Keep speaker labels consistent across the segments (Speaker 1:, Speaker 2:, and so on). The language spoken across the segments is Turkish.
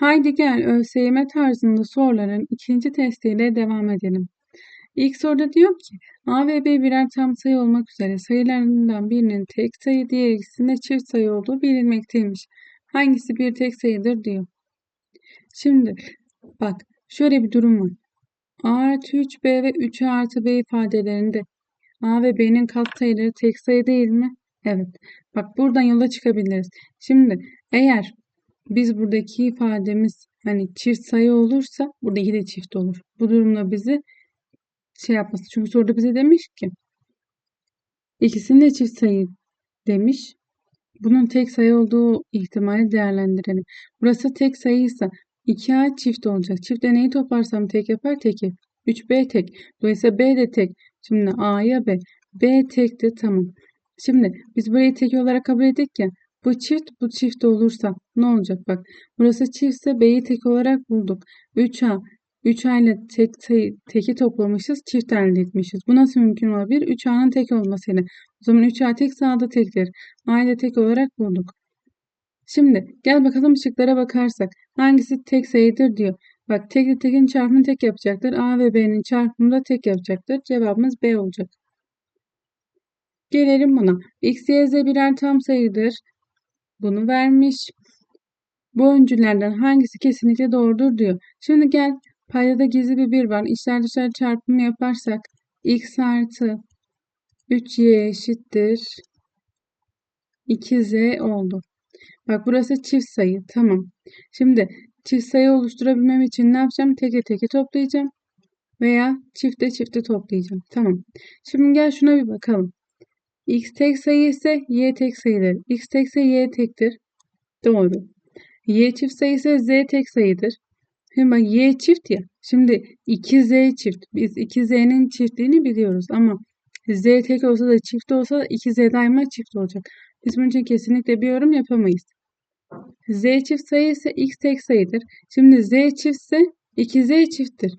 Speaker 1: Gel ÖSYM tarzında soruların ikinci testiyle devam edelim. İlk soruda diyor ki A ve B birer tam sayı olmak üzere sayılarından birinin tek sayı diğer ikisinde çift sayı olduğu bilinmekteymiş. Hangisi bir tek sayıdır diyor. Şimdi bak şöyle bir durum var. A artı 3B ve 3 artı B ifadelerinde A ve B'nin katsayıları tek sayı değil mi? Evet. Bak buradan yola çıkabiliriz. Şimdi eğer biz buradaki ifademiz hani çift sayı olursa buradaki de çift olur. Bu durumda bizi şey yapması. Çünkü soruda bize demiş ki ikisinde de çift sayı demiş. Bunun tek sayı olduğu ihtimali değerlendirelim. Burası tek sayıysa 2A çift olacak. Çiftle neyi toplarsam tek yapar? Teki. 3B tek. Dolayısıyla B de tek. Şimdi A'ya B. B tekti tamam. Şimdi biz burayı tek olarak kabul ettik ya. Bu çift bu çift olursa ne olacak bak. Burası çiftse B'yi tek olarak bulduk. 3A 3A ile tek teki toplamışız. Çift elde etmişiz. Bu nasıl mümkün olabilir? 3A'nın tek olmasıyla. O zaman 3A tek sağda tektir. A ile tek olarak bulduk. Şimdi gel bakalım şıklara bakarsak. Hangisi tek sayıdır diyor. Bak tek tekin çarpımını tek yapacaktır. A ve B'nin çarpımını da tek yapacaktır. Cevabımız B olacak. Gelelim buna. X, Y, Z birer tam sayıdır. Bunu vermiş. Bu öncüllerden hangisi kesinlikle doğrudur diyor. Şimdi gel paydada gizli bir 1 var. İçler dışarı çarpımı yaparsak x artı 3y eşittir 2z oldu. Bak burası çift sayı. Tamam. Şimdi çift sayı oluşturabilmem için ne yapacağım? Teke teke toplayacağım. Veya çifte çifte toplayacağım. Tamam. Şimdi gel şuna bir bakalım. X tek sayı ise Y tek sayıdır. X tekse Y tektir. Doğru. Y çift sayı ise Z tek sayıdır. Şimdi bak Y çift ya. Şimdi 2Z çift. Biz 2Z'nin çiftliğini biliyoruz ama Z tek olsa da çift olsa da 2Z daima çift olacak. Biz bunun için kesinlikle bir yorum yapamayız. Z çift sayı ise X tek sayıdır. Şimdi Z çiftse 2Z çifttir.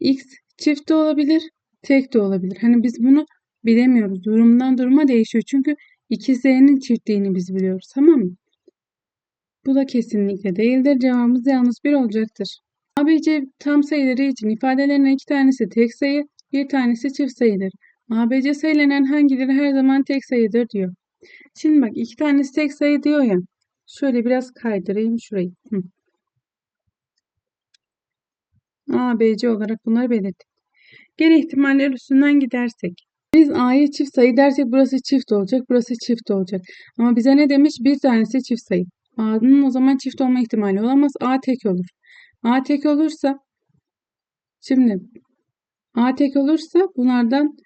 Speaker 1: X çift de olabilir, tek de olabilir. Hani biz bunu bilemiyoruz. Durumdan duruma değişiyor. Çünkü 2Z'nin çiftliğini biz biliyoruz. Tamam mı? Bu da kesinlikle değildir. Cevabımız yalnız bir olacaktır. ABC tam sayıları için ifadelerin iki tanesi tek sayı, bir tanesi çift sayıdır. ABC sayılanan hangileri her zaman tek sayıdır diyor. Şimdi bak iki tanesi tek sayı diyor ya. Şöyle biraz kaydırayım şurayı. Hı. A, B, C olarak bunları belirttik. Gene ihtimaller üstünden gidersek. Biz A'ya çift sayı dersek burası çift olacak, burası çift olacak. Ama bize ne demiş? Bir tanesi çift sayı. A'nın o zaman çift olma ihtimali olamaz. A tek olur. A tek olursa şimdi A tek olursa bunlardan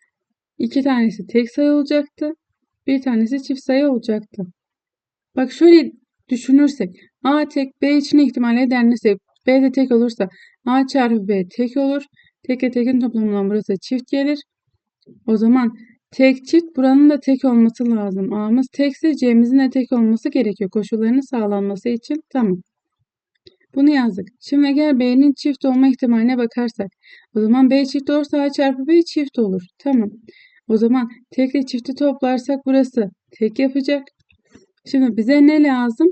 Speaker 1: iki tanesi tek sayı olacaktı. Bir tanesi çift sayı olacaktı. Bak şöyle düşünürsek A tek B için ihtimalle denirse B de tek olursa A çarpı B tek olur. Tek tekin toplamından burası çift gelir. O zaman tek çift buranın da tek olması lazım. A'mız tekse C'mizin de tek olması gerekiyor. Koşullarının sağlanması için. Tamam. Bunu yazdık. Şimdi gel B'nin çift olma ihtimaline bakarsak. O zaman B çift olursa A çarpı B çift olur. Tamam. O zaman tek ile çifti toplarsak burası tek yapacak. Şimdi bize ne lazım?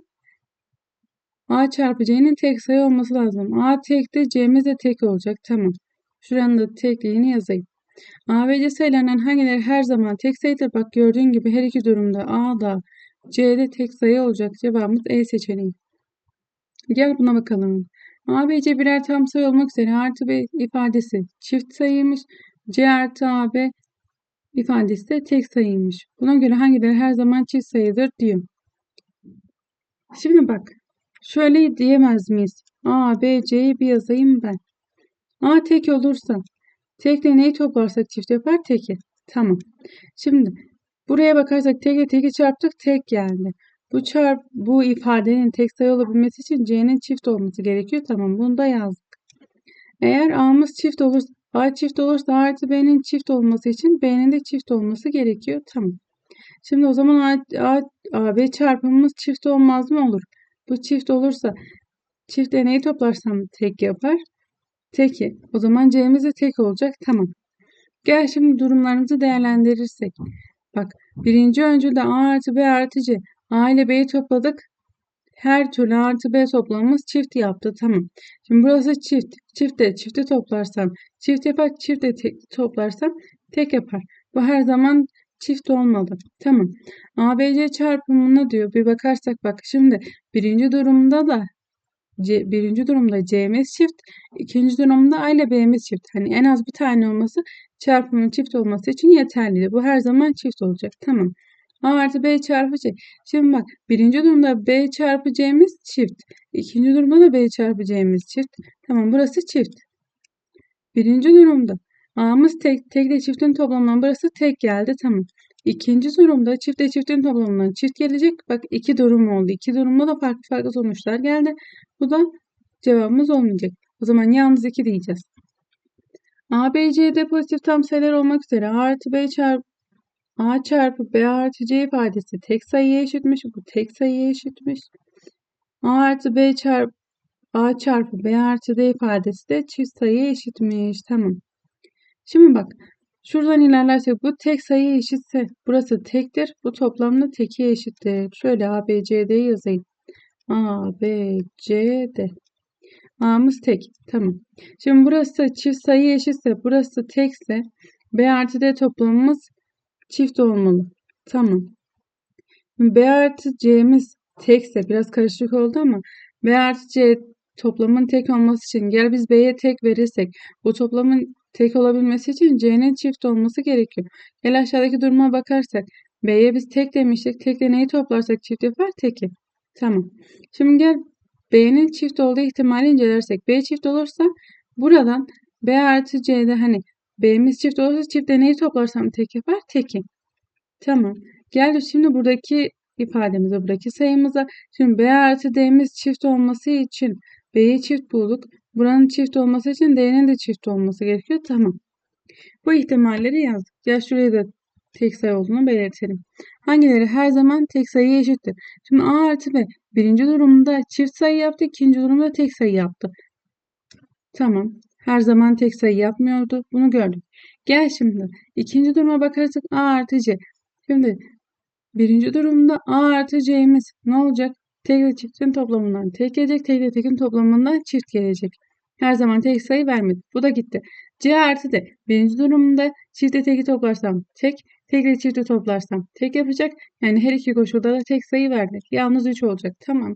Speaker 1: A çarpı C'nin tek sayı olması lazım. A tek de C'miz de tek olacak. Tamam. Şuranın da tekliğini yazayım. A ve C sayılarından hangileri her zaman tek sayıdır? Bak gördüğün gibi her iki durumda A da C de tek sayı olacak. Cevabımız E seçeneği. Gel buna bakalım. A ve C birer tam sayı olmak üzere artı B ifadesi çift sayıymış. C artı A B ifadesi de tek sayıymış. Buna göre hangileri her zaman çift sayıdır diyor. Şimdi bak. Şöyle diyemez miyiz? A, B, C'yi bir yazayım ben. A tek olursa tekle neyi toplarsak çift yapar? Teki. Tamam. Şimdi buraya bakarsak tekle teki çarptık tek geldi. Bu çarp bu ifadenin tek sayı olabilmesi için C'nin çift olması gerekiyor. Tamam bunu da yazdık. Eğer A'mız çift olursa A çift olursa A artı B'nin çift olması için B'nin de çift olması gerekiyor. Tamam. Şimdi o zaman A, A, A B çarpımımız çift olmaz mı? Olur. Bu çift olursa çift neyi toplarsam tek yapar. Teki. O zaman C'miz de tek olacak. Tamam. Gel şimdi durumlarımızı değerlendirirsek. Bak birinci öncülde A artı B artı C. A ile B'yi topladık. her türlü artı B toplamımız çift yaptı. Tamam. Şimdi burası çift. Çifte çifti toplarsam çift yapar. Çifte tek toplarsam tek yapar. Bu her zaman çift olmalı. Tamam. ABC çarpımına diyor. Bir bakarsak bak şimdi birinci durumda da C, birinci durumda C'miz çift, ikinci durumda A ile B'miz çift. Hani en az bir tane olması çarpımın çift olması için yeterli. Bu her zaman çift olacak. Tamam. A artı B çarpı C. Şimdi bak birinci durumda B çarpı C'miz çift. İkinci durumda da B çarpı C'miz çift. Tamam burası çift. Birinci durumda A'mız tek, tek de çiftin toplamından burası tek geldi. Tamam. İkinci durumda çifte çiftin toplamından çift gelecek. Bak iki durum oldu. İki durumda da farklı farklı sonuçlar geldi. Bu da cevabımız olmayacak. O zaman yalnız 2 diyeceğiz. A, B, C'de pozitif tam sayılar olmak üzere A artı B çarpı A çarpı B artı C ifadesi tek sayıya eşitmiş. Bu tek sayıya eşitmiş. A artı B çarpı A çarpı B artı D ifadesi de çift sayıya eşitmiş. Tamam. Şimdi bak Şuradan ilerlersek bu tek sayı eşitse burası tektir. Bu toplamda teki eşittir. Şöyle A, B, C, D yazayım. A, B, C, D. A'mız tek. Tamam. Şimdi burası çift sayı eşitse burası tekse B artı D toplamımız çift olmalı. Tamam. B artı C'miz tekse biraz karışık oldu ama B artı C toplamın tek olması için gel biz B'ye tek verirsek bu toplamın tek olabilmesi için C'nin çift olması gerekiyor. Gel aşağıdaki duruma bakarsak B'ye biz tek demiştik. Tekle neyi toplarsak çift yapar? Teki. Tamam. Şimdi gel B'nin çift olduğu ihtimali incelersek B çift olursa buradan B artı C'de hani B'miz çift olursa çiftle neyi toplarsam tek yapar? Teki. Tamam. Gel şimdi buradaki ifademize, buradaki sayımıza. Şimdi B artı D'miz çift olması için B'yi çift bulduk. Buranın çift olması için D'nin de çift olması gerekiyor. Tamam. Bu ihtimalleri yazdık. Ya şuraya da tek sayı olduğunu belirtelim. Hangileri her zaman tek sayı eşittir? Şimdi A artı B birinci durumda çift sayı yaptı. ikinci durumda tek sayı yaptı. Tamam. Her zaman tek sayı yapmıyordu. Bunu gördük. Gel şimdi. ikinci duruma bakarsak A artı C. Şimdi birinci durumda A artı C'miz ne olacak? Tek ile çiftin toplamından tek gelecek. Tek ile tekin toplamından çift gelecek. Her zaman tek sayı vermedi. Bu da gitti. C artı D. Birinci durumda çifte teki toplarsam tek. Tek ile çifti toplarsam tek yapacak. Yani her iki koşulda da tek sayı verdik. Yalnız 3 olacak. Tamam.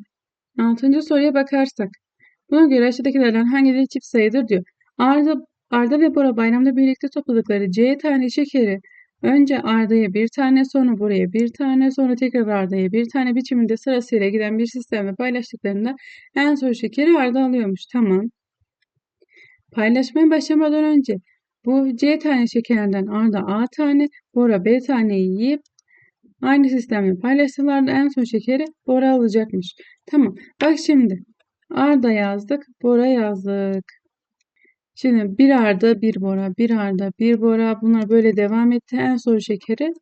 Speaker 1: Altıncı soruya bakarsak. Buna göre aşağıdakilerden hangileri çift sayıdır diyor. Arda, Arda ve Bora bayramda birlikte topladıkları C tane şekeri Önce Arda'ya bir tane, sonra buraya bir tane, sonra tekrar Arda'ya bir tane biçiminde sırasıyla giden bir sistemle paylaştıklarında en son şekeri Arda alıyormuş. Tamam. Paylaşmaya başlamadan önce bu C tane şekerden Arda A tane, Bora B taneyi yiyip aynı sistemle paylaştılar da en son şekeri Bora alacakmış. Tamam. Bak şimdi. Arda yazdık, Bora yazdık. Şimdi bir arda bir bora, bir arda bir bora bunlar böyle devam etti. En son şekeri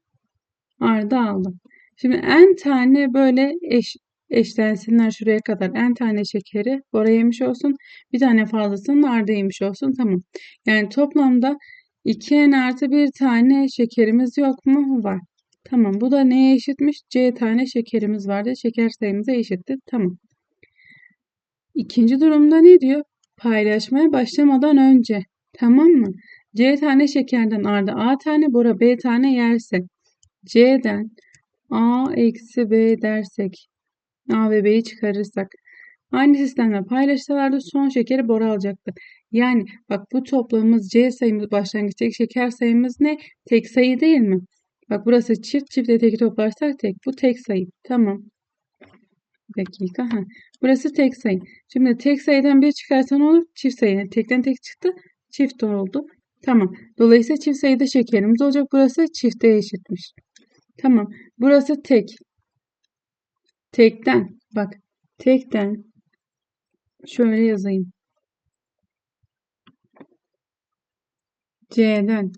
Speaker 1: arda aldım. Şimdi en tane böyle eş, eşlensinler şuraya kadar. En tane şekeri bora yemiş olsun. Bir tane fazlasını arda yemiş olsun. Tamam. Yani toplamda 2n artı bir tane şekerimiz yok mu? Var. Tamam. Bu da neye eşitmiş? C tane şekerimiz vardı. Şeker sayımıza eşitti. Tamam. İkinci durumda ne diyor? Paylaşmaya başlamadan önce. Tamam mı? C tane şekerden Arda A tane, Bora B tane yerse C'den A eksi B dersek A ve B'yi çıkarırsak aynı sistemle paylaşsalardı son şekeri Bora alacaktı. Yani bak bu toplamımız C sayımız başlangıçtaki şeker sayımız ne? Tek sayı değil mi? Bak burası çift çiftle teki toplarsak tek. Bu tek sayı. Tamam dakika. Ha. Burası tek sayı. Şimdi tek sayıdan bir çıkarsan olur? Çift sayı. Yani tekten tek çıktı. Çift oldu. Tamam. Dolayısıyla çift sayıda şekerimiz olacak. Burası çifte eşitmiş. Tamam. Burası tek. Tekten. Bak. Tekten. Şöyle yazayım. C'den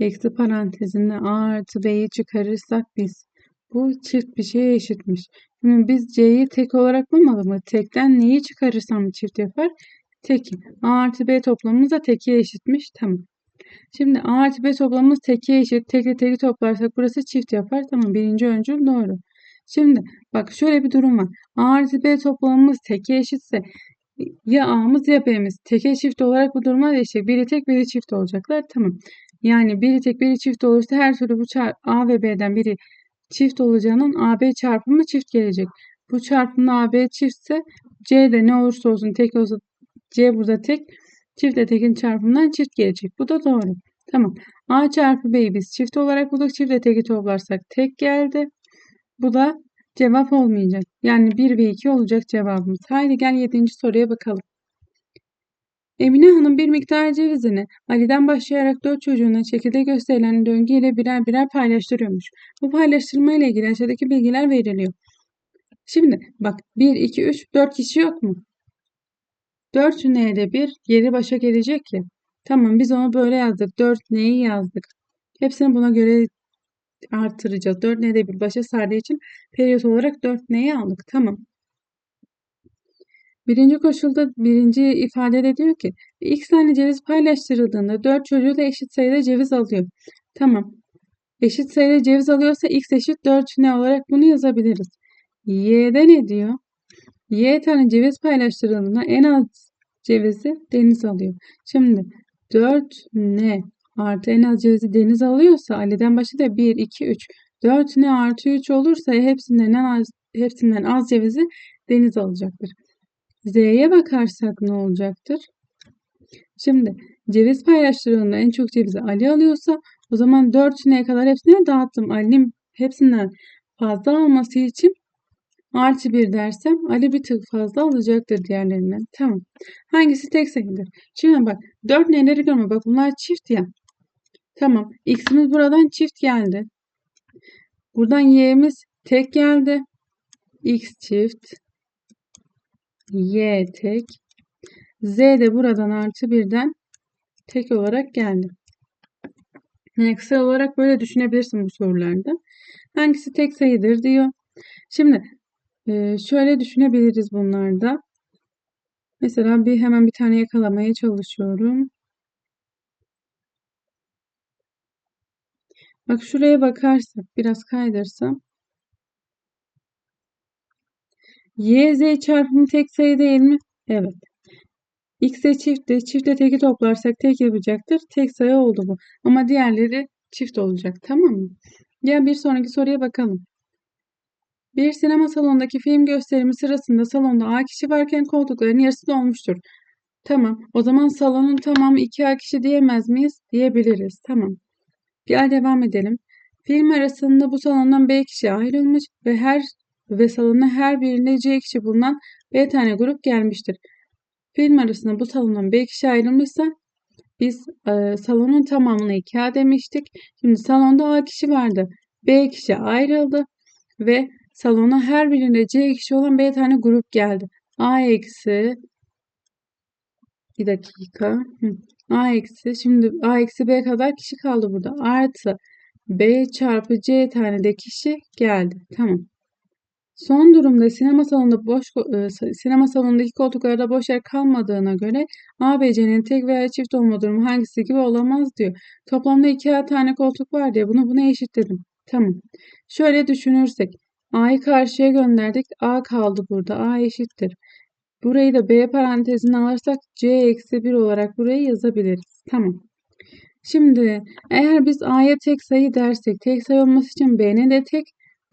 Speaker 1: eksi parantezinde A artı B'yi çıkarırsak biz bu çift bir şeye eşitmiş. Şimdi biz C'yi tek olarak bulmadık mı? Tekten neyi çıkarırsam çift yapar? Teki. A artı B toplamımız da tekiye eşitmiş. Tamam. Şimdi A artı B toplamımız tekiye eşit. Tekle teki toplarsak burası çift yapar. Tamam. Birinci öncül doğru. Şimdi bak şöyle bir durum var. A artı B toplamımız teke eşitse ya A'mız ya B'miz teke çift olarak bu duruma değişecek. Biri tek biri çift olacaklar. Tamam. Yani biri tek biri çift olursa her türlü bu A ve B'den biri çift olacağının AB çarpımı çift gelecek. Bu çarpımla AB çiftse C de ne olursa olsun tek olsa C burada tek çiftle tekin çarpımından çift gelecek. Bu da doğru. Tamam. A çarpı B'yi biz çift olarak bulduk. Çiftle teki toplarsak tek geldi. Bu da cevap olmayacak. Yani 1 ve 2 olacak cevabımız. Haydi gel 7. soruya bakalım. Emine Hanım bir miktar cevizini Ali'den başlayarak dört çocuğuna şekilde gösterilen döngü ile birer birer paylaştırıyormuş. Bu paylaştırma ile ilgili aşağıdaki bilgiler veriliyor. Şimdi bak 1, 2, 3, 4 kişi yok mu? 4 neyde 1 geri başa gelecek ya. Tamam biz onu böyle yazdık. 4 neyi yazdık? Hepsini buna göre artıracağız. 4 neyde 1 başa sardığı için periyot olarak 4 neyi aldık? Tamam. Birinci koşulda birinci ifadede diyor ki x tane ceviz paylaştırıldığında 4 çocuğu da eşit sayıda ceviz alıyor. Tamam. Eşit sayıda ceviz alıyorsa x eşit 4 ne olarak bunu yazabiliriz. Y'de ne diyor? Y tane ceviz paylaştırıldığında en az cevizi deniz alıyor. Şimdi 4 ne artı en az cevizi deniz alıyorsa Ali'den başta da 1, 2, 3. 4 ne artı 3 olursa hepsinden az, hepsinden az cevizi deniz alacaktır. Z'ye bakarsak ne olacaktır? Şimdi ceviz paylaştırıldığında en çok cevizi Ali alıyorsa o zaman 4 neye kadar hepsine dağıttım. Ali'nin hepsinden fazla alması için artı 1 dersem Ali bir tık fazla alacaktır diğerlerinden. Tamam. Hangisi tek sayıdır? Şimdi bak 4 neleri görme. Bak bunlar çift ya. Tamam. X'imiz buradan çift geldi. Buradan Y'miz tek geldi. X çift. Y tek. Z de buradan artı birden tek olarak geldi. Yani kısa olarak böyle düşünebilirsin bu sorularda. Hangisi tek sayıdır diyor. Şimdi şöyle düşünebiliriz bunlarda. Mesela bir hemen bir tane yakalamaya çalışıyorum. Bak şuraya bakarsak biraz kaydırsam Y, Z çarpımı tek sayı değil mi? Evet. X'e çiftti. Çiftle teki toplarsak tek yapacaktır. Tek sayı oldu bu. Ama diğerleri çift olacak. Tamam mı? Gel bir sonraki soruya bakalım. Bir sinema salonundaki film gösterimi sırasında salonda A kişi varken koltukların yarısı dolmuştur. Tamam. O zaman salonun tamamı 2A kişi diyemez miyiz? Diyebiliriz. Tamam. Gel devam edelim. Film arasında bu salondan B kişi ayrılmış ve her ve salona her birinde C kişi bulunan B tane grup gelmiştir. Film arasında bu salondan B kişi ayrılmışsa biz e, salonun tamamına 2A demiştik. Şimdi salonda A kişi vardı. B kişi ayrıldı ve salona her birinde C kişi olan B tane grup geldi. A eksi bir dakika. A eksi şimdi A eksi B kadar kişi kaldı burada. Artı B çarpı C tane de kişi geldi. Tamam. Son durumda sinema salonunda boş e, sinema salonundaki koltuklarda boş yer kalmadığına göre A, B, C'nin tek veya çift olma durumu hangisi gibi olamaz diyor. Toplamda iki tane koltuk var diye bunu buna eşitledim. Tamam. Şöyle düşünürsek A'yı karşıya gönderdik. A kaldı burada. A eşittir. Burayı da B parantezine alırsak C eksi 1 olarak burayı yazabiliriz. Tamam. Şimdi eğer biz A'ya tek sayı dersek tek sayı olması için B'nin de tek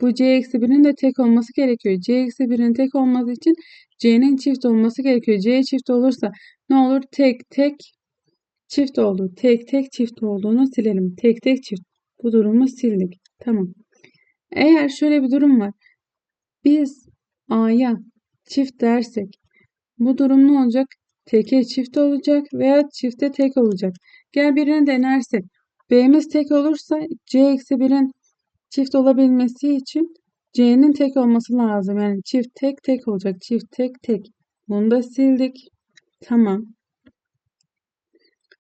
Speaker 1: bu C eksi 1'in de tek olması gerekiyor. C eksi 1'in tek olması için C'nin çift olması gerekiyor. C çift olursa ne olur? Tek tek çift oldu. Tek tek çift olduğunu silelim. Tek tek çift. Bu durumu sildik. Tamam. Eğer şöyle bir durum var. Biz A'ya çift dersek bu durum ne olacak? Teke çift olacak veya çifte tek olacak. Gel birini denersek. B'miz tek olursa C eksi 1'in çift olabilmesi için C'nin tek olması lazım. Yani çift tek tek olacak. Çift tek tek. Bunu da sildik. Tamam.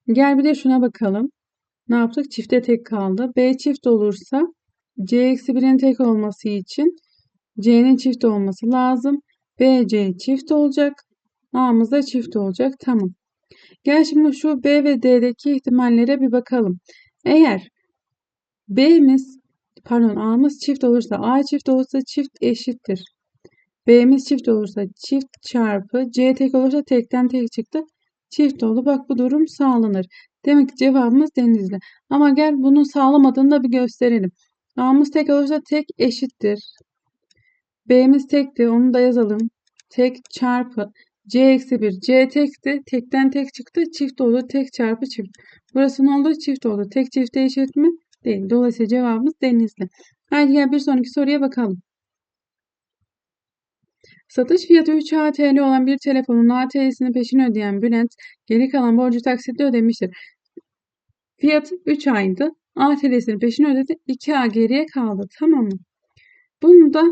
Speaker 1: Gel bir de şuna bakalım. Ne yaptık? Çifte tek kaldı. B çift olursa C eksi 1'in tek olması için C'nin çift olması lazım. B, C çift olacak. A'mız da çift olacak. Tamam. Gel şimdi şu B ve D'deki ihtimallere bir bakalım. Eğer B'miz pardon A'mız çift olursa A çift olursa çift eşittir. B'miz çift olursa çift çarpı C tek olursa tekten tek çıktı. Çift oldu. Bak bu durum sağlanır. Demek ki cevabımız denizli. Ama gel bunu sağlamadığını da bir gösterelim. A'mız tek olursa tek eşittir. B'miz tekti. Onu da yazalım. Tek çarpı C eksi 1. C tekti. Tekten tek çıktı. Çift oldu. Tek çarpı çift. Burası ne oldu? Çift oldu. Tek çifte eşit mi? Değil. Dolayısıyla cevabımız denizli. Haydi gel bir sonraki soruya bakalım. Satış fiyatı 3 TL olan bir telefonun ATL'sini peşin ödeyen Bülent geri kalan borcu taksitle ödemiştir. Fiyat 3 aydı. ATL'sini peşin ödedi. 2A geriye kaldı. Tamam mı? Bunu da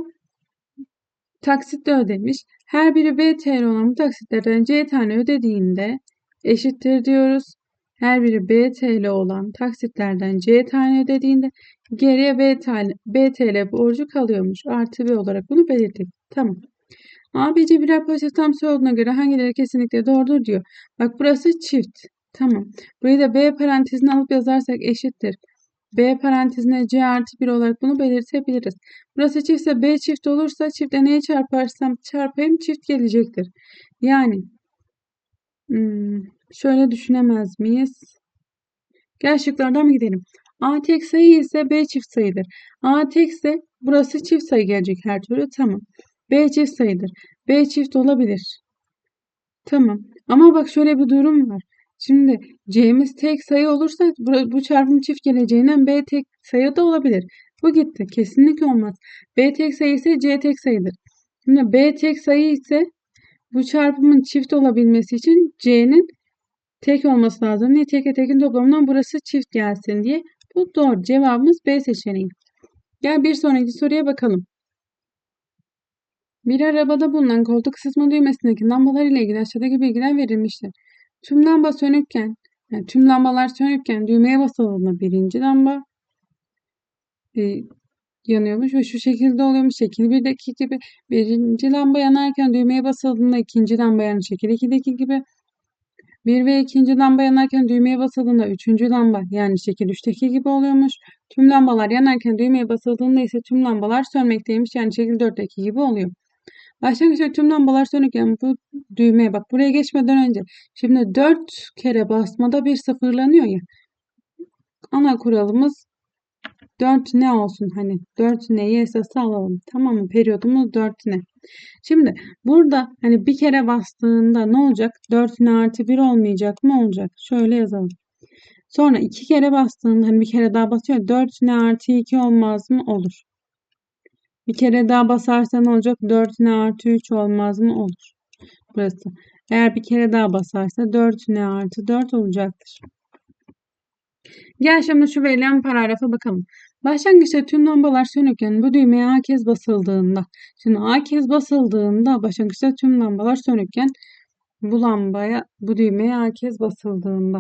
Speaker 1: taksitle ödemiş. Her biri B TL olan bu taksitlerden C tane ödediğinde eşittir diyoruz. Her biri B TL olan taksitlerden C tane ödediğinde geriye B TL borcu kalıyormuş. Artı B olarak bunu belirttik. Tamam. A, B, C birer pozitif tam sayı olduğuna göre hangileri kesinlikle doğrudur diyor. Bak burası çift. Tamam. Burayı da B parantezine alıp yazarsak eşittir. B parantezine C artı 1 olarak bunu belirtebiliriz. Burası çiftse B çift olursa çiftle neyi çarparsam çarpayım çift gelecektir. Yani hmm, şöyle düşünemez miyiz? Gel şıklardan gidelim? A tek sayı ise B çift sayıdır. A tekse burası çift sayı gelecek her türlü. Tamam. B çift sayıdır. B çift olabilir. Tamam. Ama bak şöyle bir durum var. Şimdi C'miz tek sayı olursa bu çarpım çift geleceğinden B tek sayı da olabilir. Bu gitti. Kesinlikle olmaz. B tek sayı ise C tek sayıdır. Şimdi B tek sayı ise bu çarpımın çift olabilmesi için C'nin tek olması lazım. Niye tek tekin toplamından burası çift gelsin diye. Bu doğru. Cevabımız B seçeneği. Gel bir sonraki soruya bakalım. Bir arabada bulunan koltuk ısıtma düğmesindeki lambalar ile ilgili aşağıdaki bilgiler verilmiştir. Tüm lamba sönükken, yani tüm lambalar sönükken düğmeye basıldığında birinci lamba e, yanıyormuş ve şu şekilde oluyormuş. Şekil 1'deki gibi birinci lamba yanarken düğmeye basıldığında ikinci lamba yanıyor. Şekil 2'deki gibi bir ve ikinci lamba yanarken düğmeye basıldığında üçüncü lamba yani şekil 3'teki gibi oluyormuş. Tüm lambalar yanarken düğmeye basıldığında ise tüm lambalar sönmekteymiş. Yani şekil 4'teki gibi oluyor. Başlangıçta tüm lambalar sönükken bu düğmeye bak buraya geçmeden önce. Şimdi 4 kere basmada bir sıfırlanıyor ya. Ana kuralımız 4 ne olsun hani 4 neyi esası alalım. Tamam mı? Periyodumuz 4 ne. Şimdi burada hani bir kere bastığında ne olacak? 4 ne artı 1 olmayacak mı olacak? Şöyle yazalım. Sonra iki kere bastığında hani bir kere daha basıyor. 4 ne artı 2 olmaz mı? Olur. Bir kere daha basarsan olacak 4 ne artı 3 olmaz mı? Olur. Burası. Eğer bir kere daha basarsa 4 ne artı 4 olacaktır. Gel şimdi şu verilen paragrafa bakalım. Başlangıçta tüm lambalar sönükken bu düğmeye A kez basıldığında. Şimdi A kez basıldığında başlangıçta tüm lambalar sönükken bu lambaya bu düğmeye A kez basıldığında.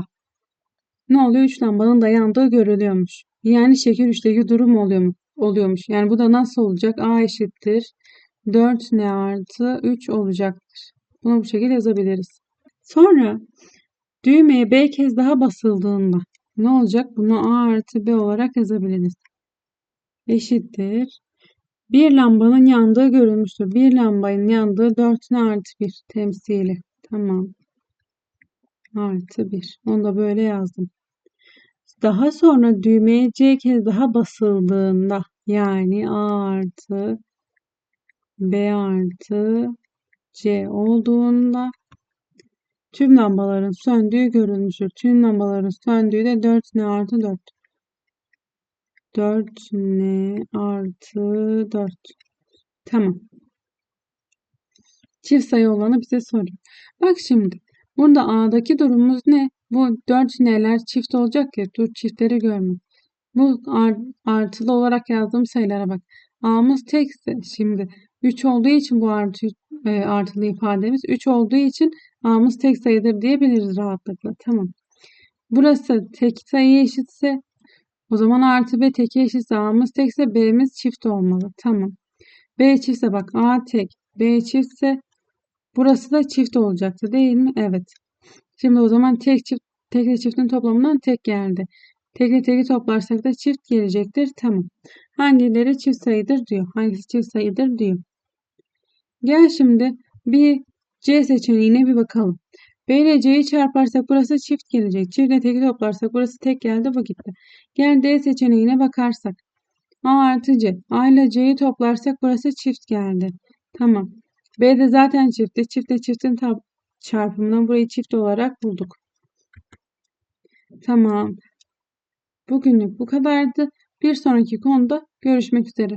Speaker 1: Ne oluyor? 3 lambanın da yandığı görülüyormuş. Yani şekil 3'teki durum oluyor mu? oluyormuş. Yani bu da nasıl olacak? A eşittir 4n artı 3 olacaktır. Bunu bu şekilde yazabiliriz. Sonra düğmeye B kez daha basıldığında ne olacak? Bunu A artı B olarak yazabiliriz. Eşittir. Bir lambanın yandığı görülmüştür. Bir lambanın yandığı 4n artı 1 temsili. Tamam. Artı 1. Onu da böyle yazdım. Daha sonra düğmeye C kez daha basıldığında yani A artı B artı C olduğunda tüm lambaların söndüğü görülmüştür. Tüm lambaların söndüğü de 4N artı 4. 4N artı 4. Tamam. Çift sayı olanı bize soruyor. Bak şimdi. Burada A'daki durumumuz ne? Bu 4 neler çift olacak ya. Dur çiftleri görme. Bu artılı olarak yazdığım sayılara bak. A'mız tekse şimdi 3 olduğu için bu artı, e, artılı ifademiz 3 olduğu için A'mız tek sayıdır diyebiliriz rahatlıkla. Tamam. Burası tek sayı eşitse o zaman artı B tek eşitse A'mız tekse B'miz çift olmalı. Tamam. B çiftse bak A tek B çiftse burası da çift olacaktı değil mi? Evet. Şimdi o zaman tek çift tek çiftin toplamından tek geldi. Tekli teki toplarsak da çift gelecektir. Tamam. hangileri çift sayıdır diyor. Hangisi çift sayıdır diyor. Gel şimdi bir C seçeneğine bir bakalım. B ile C'yi çarparsak burası çift gelecek. Çift ile teki toplarsak burası tek geldi bu gitti. Gel D seçeneğine bakarsak. A artı C. A ile C'yi toplarsak burası çift geldi. Tamam. B de zaten çiftti. Çiftle çiftin çarpımından burayı çift olarak bulduk. Tamam. Bugünlük bu kadardı. Bir sonraki konuda görüşmek üzere.